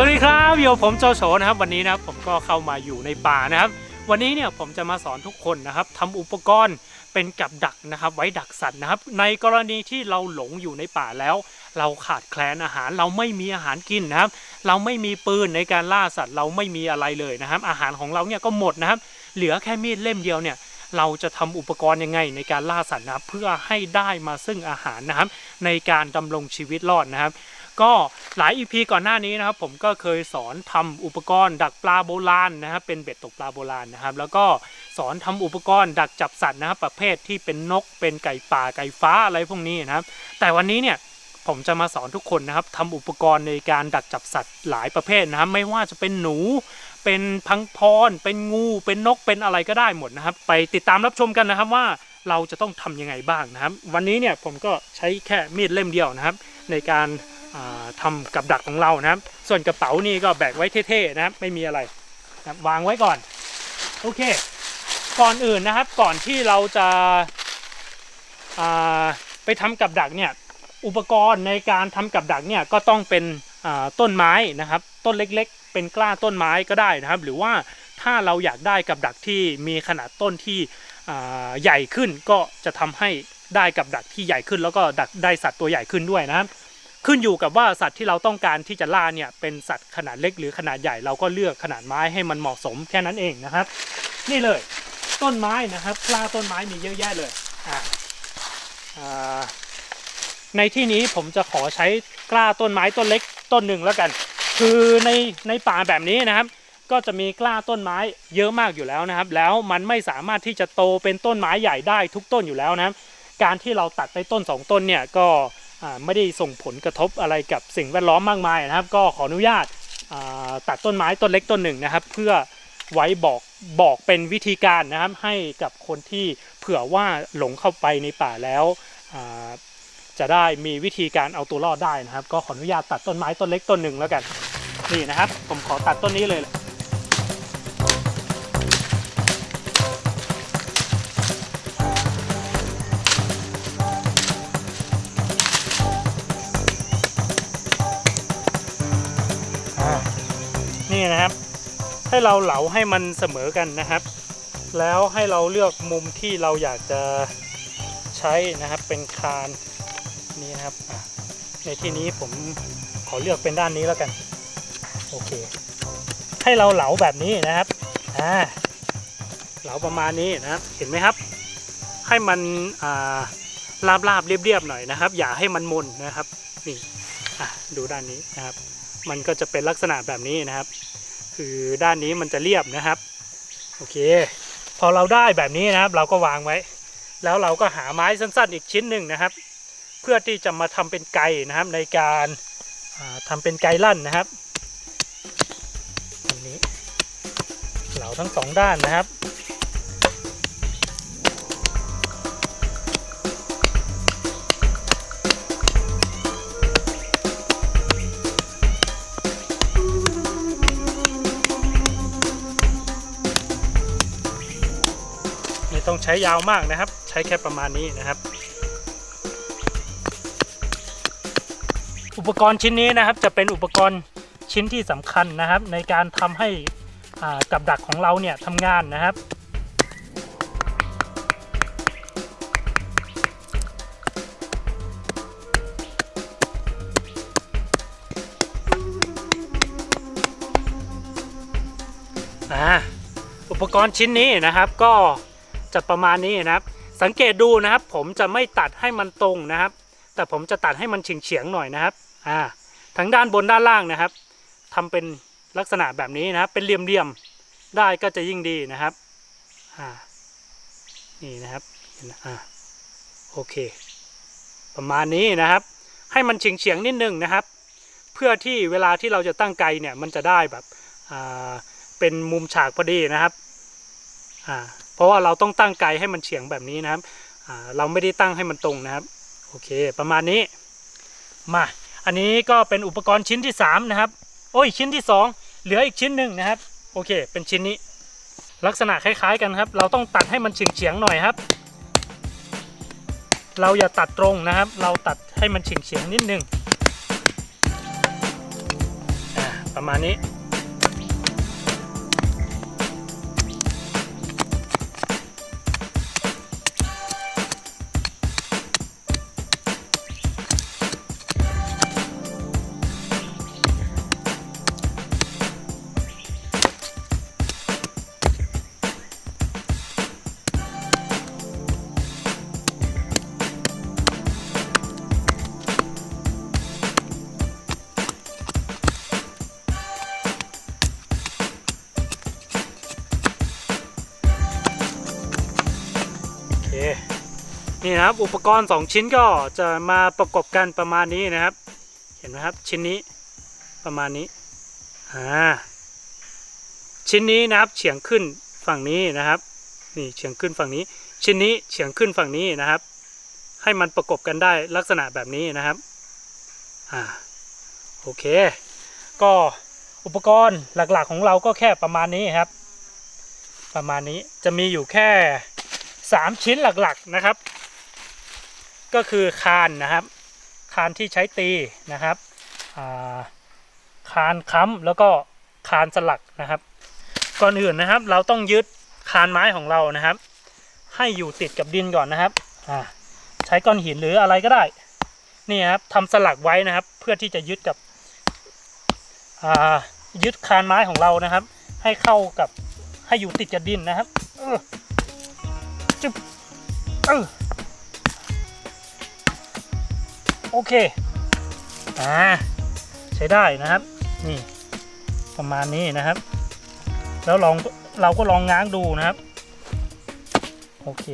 วัสดีครับอยู่กับผมโจโฉนะครับ วันนี้นะครับผมก็เข้ามาอยู่ในป่านะครับ วันนี้เนี่ยผมจะมาสอนทุกคนนะครับทำอุปกรณ์เป็นกับดักนะครับ ไว้ดักสัตว์นะครับ ในกรณีที่เราหลงอยู่ในป่าแล้ว เราขาดแคลนอาหารเราไม่มีอาหารกินนะครับ เราไม่มีปืนในการล่าสัตว์เราไม่มีอะไรเลยนะครับ อาหารของเราเนี่ยก็หมดนะครับ เหลือแค่มีดเล่มเดียวเนี่ยเราจะทำอุปกรณ์ยังไงในการล่าสัตว์นะครับ เพื่อให้ได้มาซึ่งอาหารนะครับ ในการดำรงชีวิตรอดนะครับ ก็หลาย EP ก่อนหน้านี้นะครับ ผมก็เคยสอนทำอุปกรณ์ดักปลาโบราณนะครับ เป็นเบ็ดตกปลาโบราณนะครับ แล้วก็สอนทำอุปกรณ์ดักจับสัตว์นะครับ ประเภทที่เป็นนกเป็นไก่ป่าไก่ฟ้าอะไรพวกนี้นะครับ แต่วันนี้เนี่ยผมจะมาสอนทุกคนนะครับทำอุปกรณ์ในการดักจับสัตว์หลายประเภทนะครับไม่ว่าจะเป็นหนู เป็นพังพร เป็นงูเป็นนกเป็นอะไรก็ได้หมดนะครับ ไปติดตามรับชมกันนะครับว่าเราจะต้องทำยังไงบ้างนะครับ วันนี้เนี่ยผมก็ใช้แค่มีดเล่มเดียวนะครับ ในการ อ่าทำกับดักของเรานะครับ ส่วนกระเป๋านี่ก็แบกไว้เท่ๆนะครับ ไม่มีอะไรนะวางไว้ก่อน โอเค ก่อนอื่นนะครับ ก่อนที่เราจะาไปทำกับดักเนี่ย อุปกรณ์ในการทำกับดักเนี่ยก็ต้องเป็นต้นไม้นะครับ ต้นเล็กๆ เป็นกล้าต้นไม้ก็ได้นะครับ หรือว่าถ้าเราอยากได้กับดักที่มีขนาดต้นที่ใหญ่ขึ้นก็จะทำให้ได้กับดักที่ใหญ่ขึ้น แล้วก็ดักได้สัตว์ตัวใหญ่ขึ้นด้วยนะครับ ขึ้นอยู่กับว่าสัตว์ที่เราต้องการที่จะล่าเนี่ยเป็นสัตว์ขนาดเล็กหรือขนาดใหญ่เราก็เลือกขนาดไม้ให้มันเหมาะสมแค่นั้นเองนะครับ นี่เลยต้นไม้นะครับกล้าต้นไม้มีเยอะแยะเลยอ่าในที่นี้ผมจะขอใช้กล้าต้นไม้ต้นเล็กต้นหนึ่งแล้วกัน คือในในป่าแบบนี้นะครับ ก็จะมีกล้าต้นไม้เยอะมากอยู่แล้วนะครับ แล้วมันไม่สามารถที่จะโตเป็นต้นไม้ใหญ่ได้ทุกต้นอยู่แล้วนะครับการที่เราตัดไปต้นสองต้นเนี่ยก็ ไม่ได้ส่งผลกระทบอะไรกับสิ่งแวดล้อมมากมายนะครับ ก็ขออนุญาตตัดต้นไม้ต้นเล็กต้นหนึ่งนะครับ เพื่อไว้บอกบอกเป็นวิธีการนะครับให้กับคนที่เผื่อว่าหลงเข้าไปในป่าแล้วจะได้มีวิธีการเอาตัวรอดได้นะครับ ก็ขออนุญาตตัดต้นไม้ต้นเล็กต้นหนึ่งแล้วกันนี่นะครับ ผมขอตัดต้นนี้เลย นี่นะครับ ให้เราเหลาให้มันเสมอกันนะครับ แล้วให้เราเลือกมุมที่เราอยากจะใช้นะครับเป็นคานนี่นะครับในที่นี้ผมขอเลือกเป็นด้านนี้แล้วกันโอเค ให้เราเหลาแบบนี้นะครับอ่าเหลาประมาณนี้นะครับเห็นไหมครับ ให้มันอ่าลาบลาบๆเรียบๆหน่อยนะครับ อย่าให้มันมนนะครับนี่อะดูด้านนี้นะครับ มันก็จะเป็นลักษณะแบบนี้นะครับ คือด้านนี้มันจะเรียบนะครับ โอเค พอเราได้แบบนี้นะครับ เราก็วางไว้ แล้วเราก็หาไม้สั้นๆ อีกชิ้นหนึ่งนะครับ เพื่อที่จะมาทำเป็นไกนะครับในการาทำเป็นไกลั่นนะครับอันนี้ เหลาทั้งสองด้านนะครับ ช้ยาวมากนะครับ ใช้แค่ประมาณนี้นะครับ อุปกรณ์ชิ้นนี้นะครับจะเป็นอุปกรณ์ชิ้นที่สำคัญนะครับ ในการทำให้กับดักของเราเนี่ยทำงานนะครับอ่าอุปกรณ์ชิ้นนี้นะครับก็ จะประมาณนี้นะครับ สังเกตดูนะครับ ผมจะไม่ตัดให้มันตรงนะครับ แต่ผมจะตัดให้มันเฉียงๆหน่อยนะครับอ่าทั้งด้านบนด้านล่างนะครับทำเป็นลักษณะแบบนี้นะครับ เป็นเหลี่ยมๆได้ก็จะยิ่งดีนะครับอ่านี่นะครับอ่าโอเค ประมาณนี้นะครับ ให้มันเฉียงๆนิดนึงนะครับ เพื่อที่เวลาที่เราจะตั้งไกเนี่ยมันจะได้แบบอ่าเป็นมุมฉากพอดีนะครับอ่า เพราะว่าเราต้องตั้งไกให้มันเฉียงแบบนี้นะครับเราไม่ได้ตั้งให้มันตรงนะครับโอเค ประมาณนี้มาอันนี้ก็เป็นอุปกรณ์ชิ้นที่ 3 นะครับ โอ้ยชิ้นที่ 2 เหลืออีกชิ้นหนึ่งนะครับ โอเค เป็นชิ้นนี้ ลักษณะคล้ายๆกันครับ เราต้องตัดให้มันเฉียงๆหน่อยครับ เราอย่าตัดตรงนะครับ เราตัดให้มันเฉียงๆนิดนึงอ่าปประมาณนี้ นี่นะครับอุปกรณ์ 2 ชิ้นก็จะมาประกบกันประมาณนี้นะครับ เห็นไหมครับชิ้นนี้ประมาณนี้อ่าชิ้นนี้นะครับเฉียงขึ้นฝั่งนี้นะครับนี่เฉียงขึ้นฝั่งนี้ ชิ้นนี้เฉียงขึ้นฝั่งนี้นะครับ ให้มันประกบกันได้ลักษณะแบบนี้นะครับอ่าโอเค ก็อุปกรณ์หลักๆของเราก็แค่ประมาณนี้ครับ ประมาณนี้จะมีอยู่แค่ 3 ชิ้นหลักๆนะครับ ก็คือคานนะครับ คานที่ใช้ตีนะครับาคานค้ำแล้วก็คานสลักนะครับ ก่อนอื่นนะครับ เราต้องยึดคานไม้ของเรานะครับ ให้อยู่ติดกับดินก่อนนะครับใช้ก้อนหินหรืออะไรก็ได้นี่ครับทำสลักไว้นะครับ เพื่อที่จะยึดกับยึดคานไม้ของเรานะครับ ให้เข้ากับให้อยู่ติดกับดินนะครับ เออจึ๊บเออ โอเค อ่า ใช้ได้นะครับ นี่ ประมาณนี้นะครับ แล้วลองเราก็ลองง้างดูนะครับ โอเค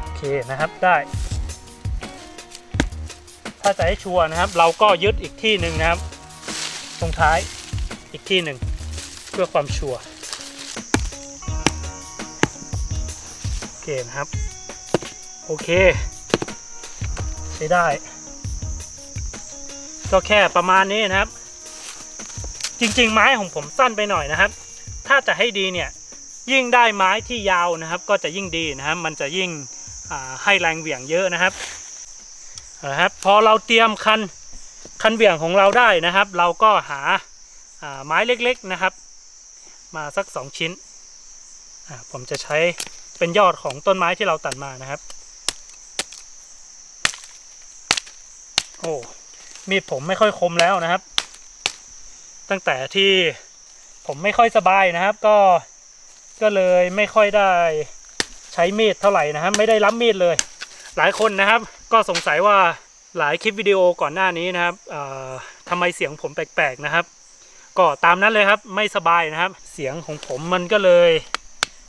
โอเคนะครับได้ ถ้าจะให้ชัวร์นะครับ เราก็ยึดอีกที่หนึ่งนะครับ ตรงท้ายอีกที่หนึ่งเพื่อความชัวร์โอเคนะครับ โอเค ใช้ได้ ก็แค่ประมาณนี้นะครับ จริง ๆ ไม้ของผมสั้นไปหน่อยนะครับ ถ้าจะให้ดีเนี่ยยิ่งได้ไม้ที่ยาวนะครับ ก็จะยิ่งดีนะครับ มันจะยิ่งให้แรงเหวี่ยงเยอะนะครับนะครับ พอเราเตรียมคันคันเหวี่ยงของเราได้นะครับ เราก็หาาไม้เล็กๆนะครับ มาสักสองชิ้นผมจะใช้เป็นยอดของต้นไม้ที่เราตัดมานะครับ โอ้มีดผมไม่ค่อยคมแล้วนะครับ ตั้งแต่ที่ผมไม่ค่อยสบายนะครับ ก็ก็เลยไม่ค่อยได้ใช้มีดเท่าไหร่นะครับ ไม่ได้รับมีดเลย หลายคนนะครับ ก็สงสัยว่าหลายคลิปวิดีโอก่อนหน้านี้นะครับทำไมเสียงผมแปลกๆนะครับ ก็ตามนั้นเลยครับไม่สบายนะครับ เสียงของผมมันก็เลย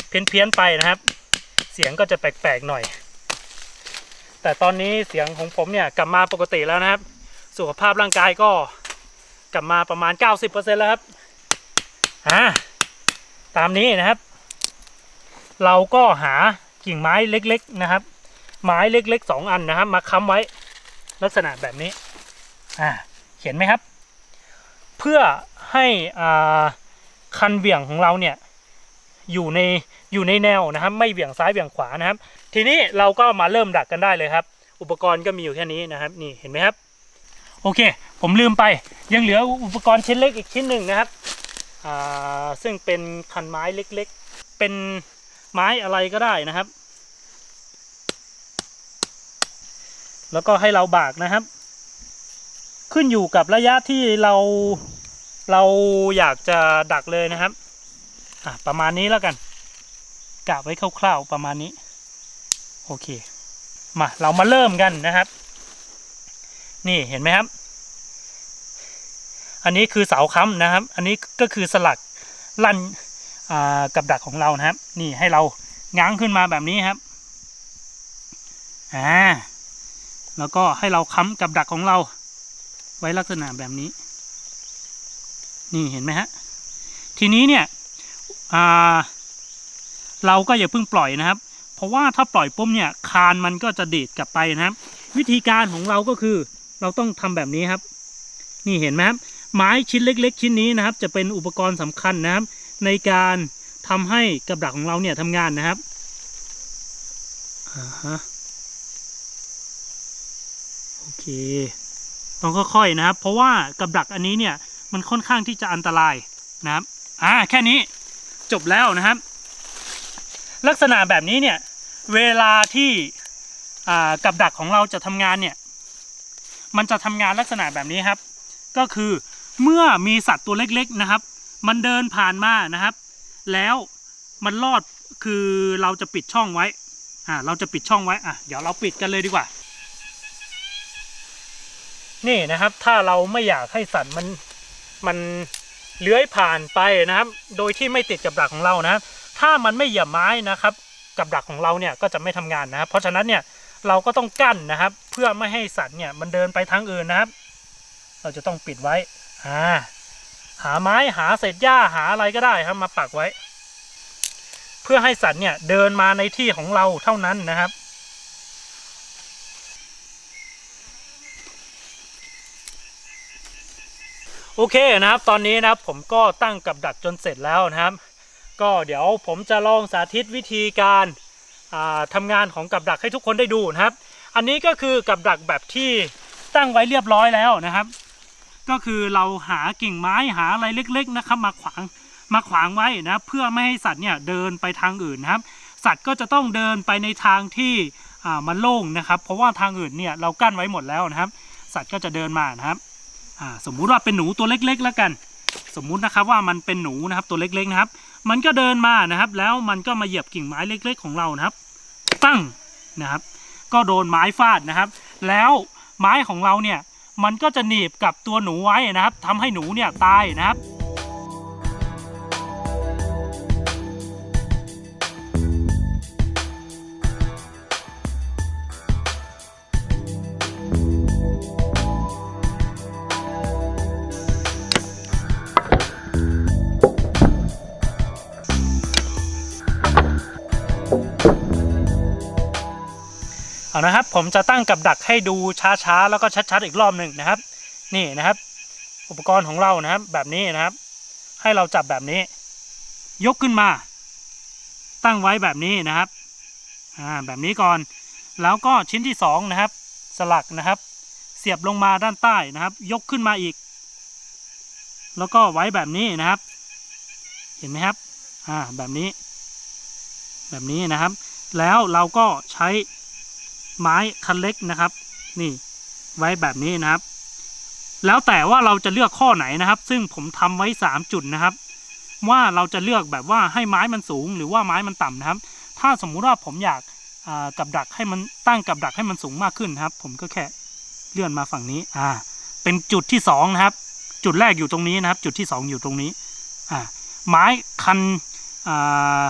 เพี้ยนๆไปนะครับ เสียงก็จะแปลกๆหน่อย แต่ตอนนี้เสียงของผมเนี่ยกลับมาปกติแล้วนะครับ สุขภาพร่างกายก็กลับมาประมาณ 90%แล้วครับอ่าตามนี้นะครับ เราก็หากิ่งไม้เล็กๆนะครับ ไม้เล็กๆสองอันนะครับ มาค้ำไว้ลักษณะแบบนี้อ่าเห็นไหมครับ เพื่อให้อ่าคันเหวี่ยงของเราเนี่ยอยู่ในอยู่ในแนวนะครับ ไม่เหวี่ยงซ้ายเหวี่ยงขวานะครับ ทีนี้เราก็มาเริ่มดักกันได้เลยครับ อุปกรณ์ก็มีอยู่แค่นี้นะครับ นี่เห็นไหมครับ โอเค ผมลืมไป ยังเหลืออุปกรณ์ชิ้นเล็กอีกชิ้นหนึ่งนะครับซึ่งเป็นคันไม้เล็กๆ เป็นไม้อะไรก็ได้นะครับ แล้วก็ให้เราบากนะครับ ขึ้นอยู่กับระยะที่เราเราอยากจะดักเลยนะครับประมาณนี้แล้วกันกะไว้คร่าวๆประมาณนี้ โอเค มาเรามาเริ่มกันนะครับ นี่เห็นไหมครับ อันนี้คือเสาค้ำนะครับ อันนี้ก็คือสลักลั่นกับดักของเรานะครับ นี่ให้เราง้างขึ้นมาแบบนี้ครับอ่าแล้วก็ให้เราค้ำกับดักของเรา ไว้ลักษณะแบบนี้ นี่เห็นไหมฮะ ทีนี้เนี่ยเราก็อย่าเพิ่งปล่อยนะครับ เพราะว่าถ้าปล่อยปุ๊บเนี่ยคานมันก็จะดีดกลับไปนะครับ วิธีการของเราก็คือเราต้องทำแบบนี้ครับ นี่เห็นไหมครับไม้ชิ้นเล็ก ๆ ชิ้นนี้นะครับ จะเป็นอุปกรณ์สำคัญนะครับ ในการทำให้กับดักของเราเนี่ยทำงานนะครับอ่าฮะโอเค ต้องค่อยๆนะครับ เพราะว่ากับดักอันนี้เนี่ยมันค่อนข้างที่จะอันตรายนะครับอ่าแค่นี้จบแล้วนะครับ ลักษณะแบบนี้เนี่ย เวลาที่กับดักของเราจะทำงานเนี่ย มันจะทำงานลักษณะแบบนี้ครับ ก็คือเมื่อมีสัตว์ตัวเล็กๆนะครับ มันเดินผ่านมานะครับ แล้วมันรอดคือเราจะปิดช่องไว้อ่าเราจะปิดช่องไว้อะเดี๋ยวเราปิดกันเลยดีกว่า นี่นะครับ ถ้าเราไม่อยากให้สัตว์มันมันเลื้อยผ่านไปนะครับ โดยที่ไม่ติดกับดักของเรานะ ถ้ามันไม่เหยียบไม้นะครับ กับดักของเราเนี่ยก็จะไม่ทำงานนะครับ เพราะฉะนั้นเนี่ยเราก็ต้องกั้นนะครับ เพื่อไม่ให้สัตว์เนี่ยมันเดินไปทางอื่นนะครับ เราจะต้องปิดไว้อ่าหาไม้หาเศษหญ้าหาอะไรก็ได้ครับมาปักไว้ เพื่อให้สัตว์เนี่ยเดินมาในที่ของเราเท่านั้นนะครับโอเคนะครับ ตอนนี้นะครับผมก็ตั้งกับดักจนเสร็จแล้วนะครับ ก็เดี๋ยวผมจะลองสาธิตวิธีการอ่าทำงานของกับดักให้ทุกคนได้ดูนะครับ อันนี้ก็คือกับดักแบบที่ตั้งไว้เรียบร้อยแล้วนะครับ ก็คือเราหากิ่งไม้หาอะไรเล็ก ๆนะครับ มาขวางมาขวางไว้นะเพื่อไม่ให้สัตว์เนี่ยเดินไปทางอื่นนะครับ สัตว์ก็จะต้องเดินไปในทางที่มันโล่งนะครับ เพราะว่าทางอื่นเนี่ยเรากั้นไว้หมดแล้วนะครับ สัตว์ก็จะเดินมานะครับสมมุติว่าเป็นหนูตัวเล็กๆ แล้วกัน สมมุตินะครับว่ามันเป็นหนูนะครับตัวเล็กๆนะครับ มันก็เดินมานะครับ แล้วมันก็มาเหยียบกิ่งไม้เล็ก ๆ ของเรานะครับ ตั้งนะครับ ก็โดนไม้ฟาดนะครับ แล้วไม้ของเราเนี่ยมันก็จะหนีบกับตัวหนูไว้นะครับทำให้หนูเนี่ยตายนะครับ เอานะครับ ผมจะตั้งกับดักให้ดูช้าๆ แล้วก็ชัดๆ อีกรอบหนึ่งนะครับ นี่นะครับ อุปกรณ์ของเรานะครับ แบบนี้นะครับ ให้เราจับแบบนี้ ยกขึ้นมา ตั้งไว้แบบนี้นะครับอ่าแบบนี้ก่อน แล้วก็ชิ้นที่สองนะครับ สลักนะครับ เสียบลงมาด้านใต้นะครับ ยกขึ้นมาอีก แล้วก็ไว้แบบนี้นะครับ เห็นไหมครับอ่าแบบนี้ แบบนี้นะครับ แล้วเราก็ใช้ ไม้คันเล็กนะครับ นี่ไว้แบบนี้นะครับ แล้วแต่ว่าเราจะเลือกข้อไหนนะครับ ซึ่งผมทำไว้ 3 จุดนะครับ ว่าเราจะเลือกแบบว่าให้ไม้มันสูงหรือว่าไม้มันต่ำนะครับ ถ้าสมมุติว่าผมอยากกับดักให้มันตั้งกับดักให้มันสูงมากขึ้นนะครับ ผมก็แค่เลื่อนมาฝั่งนี้อ่า เป็นจุดที่สองนะครับ จุดแรกอยู่ตรงนี้นะครับ จุดที่สองอยู่ตรงนี้อ่าไม้คันอ่า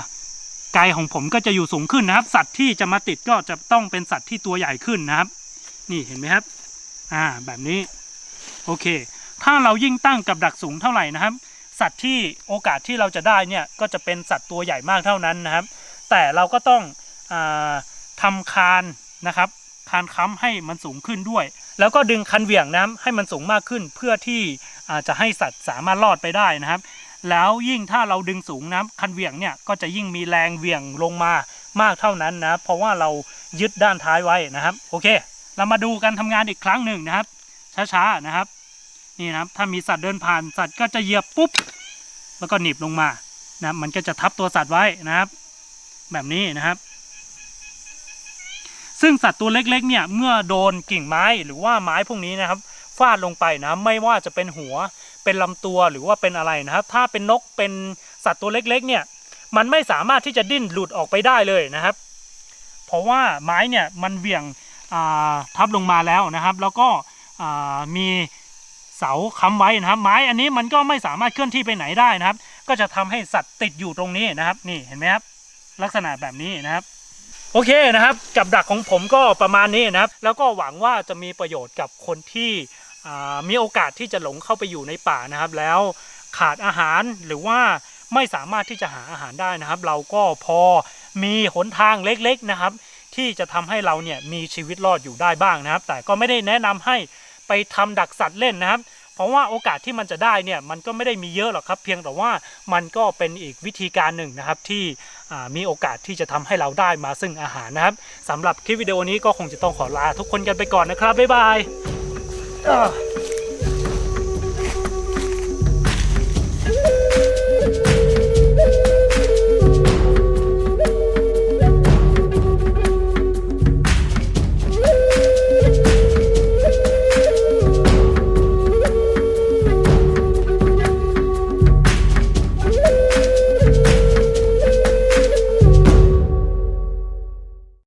ไกลของผมก็จะอยู่สูงขึ้นนะครับ สัตว์ที่จะมาติดก็จะต้องเป็นสัตว์ที่ตัวใหญ่ขึ้นนะครับ นี่เห็นไหมครับ อ่า แบบนี้ โอเค ถ้าเรายิ่งตั้งกับดักสูงเท่าไหร่นะครับ สัตว์ที่โอกาสที่เราจะได้เนี่ยก็จะเป็นสัตว์ตัวใหญ่มากเท่านั้นนะครับ แต่เราก็ต้องอาทำคานนะครับคานค้ำให้มันสูงขึ้นด้วย แล้วก็ดึงคันเหวี่ยงน้ำให้มันสูงมากขึ้นเพื่อที่อ่าจะให้สัตว์สามารถรอดไปได้นะครับ แล้วยิ่งถ้าเราดึงสูงนะคันเหวี่ยงเนี่ยก็จะยิ่งมีแรงเหวี่ยงลงมามากเท่านั้นนะเพราะว่าเรายึดด้านท้ายไว้นะครับ โอเค เรามาดูการทำงานอีกครั้งหนึ่งนะครับ ช้าๆนะครับ นี่นะครับถ้ามีสัตว์เดินผ่านสัตว์ก็จะเหยียบปุ๊บแล้วก็หนีบลงมานะมันก็จะทับตัวสัตว์ไว้นะครับ แบบนี้นะครับ ซึ่งสัตว์ตัวเล็กๆเนี่ยเมื่อโดนกิ่งไม้หรือว่าไม้พวกนี้นะครับ ฟาดลงไปนะไม่ว่าจะเป็นหัวเป็นลำตัวหรือว่าเป็นอะไรนะครับ ถ้าเป็นนกเป็นสัตว์ตัวเล็กๆเนี่ยมันไม่สามารถที่จะดิ้นหลุดออกไปได้เลยนะครับ เพราะว่าไม้เนี่ยมันเหวี่ยงทับลงมาแล้วนะครับ แล้วก็มีเสาค้ำไว้นะครับ ไม้อันนี้มันก็ไม่สามารถเคลื่อนที่ไปไหนได้นะครับ ก็จะทำให้สัตว์ติดอยู่ตรงนี้นะครับ นี่เห็นไหมครับลักษณะแบบนี้นะครับ โอเคนะครับ กับดักของผมก็ประมาณนี้นะครับ แล้วก็หวังว่าจะมีประโยชน์กับคนที่ มีโอกาสที่จะหลงเข้าไปอยู่ในป่านะครับ แล้วขาดอาหารหรือว่าไม่สามารถที่จะหาอาหารได้นะครับ เราก็พอมีหนทางเล็กๆนะครับ ที่จะทำให้เราเนี่ยมีชีวิตรอดอยู่ได้บ้างนะครับ แต่ก็ไม่ได้แนะนำให้ไปทำดักสัตว์เล่นนะครับ เพราะว่าโอกาสที่มันจะได้เนี่ยมันก็ไม่ได้มีเยอะหรอกครับ เพียงแต่ว่ามันก็เป็นอีกวิธีการหนึ่งนะครับที่มีโอกาสที่จะทำให้เราได้มาซึ่งอาหารนะครับสำหรับคลิปวิดีโอนี้ก็คงจะต้องขอลาทุกคนกันไปก่อนนะครับบ๊ายบาย 啊。